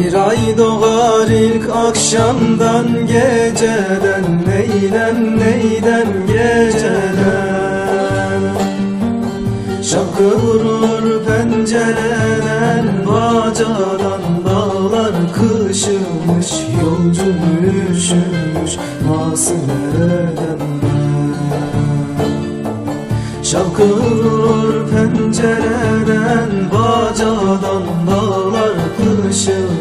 Bir ay doğar ilk akşamdan geceden Neyden neyden geceden? Şapkı vurur pencereden Bacadan dağlar kışımış Yolcu üşümüş nasıl edem vurur pencereden Bacadan dağlar kışılmış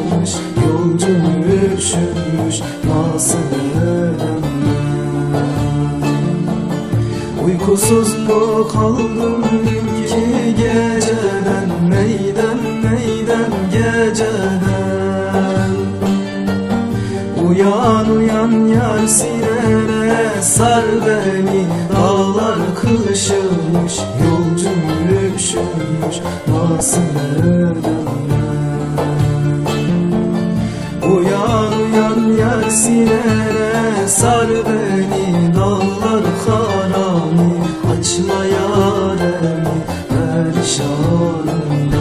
Uykusuz mu kaldım dünkü geceden Neyden neyden geceden. Uyan uyan yar sinene sar beni. Dağlar kışılmış yolcu üşümüş Nasıl edem Uyan uyan yar sinene sar beni शोर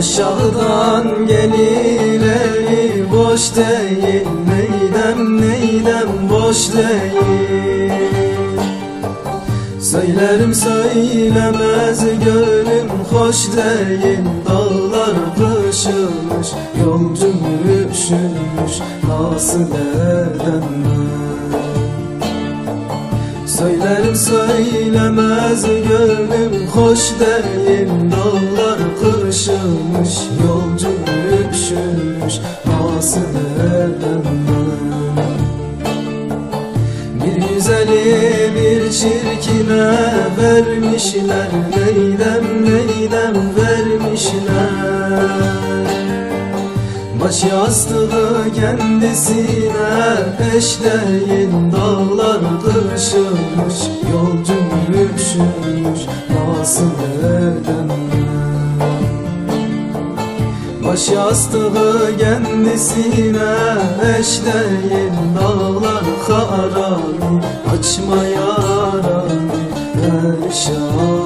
Aşağıdan gelir eli boş değil Neydem neydem boş değil. Söylerim söylemez gönlüm hoş değil. Dağlar kışılmış yolcum üşümüş Nasıl edem Söylerim söylemez gönlüm hoş değil. Dağlar kışılmış yolcu Nasıl edem ben Bir güzeli bir çirkine vermişler Neydem neydem vermişler? Baş yastığı kendisine eş değil Dağlar kışılmış yolcu üşümüş Nasıl edem Baş yastığı kendisine eş değil Dağlar harami açma yarami Perişan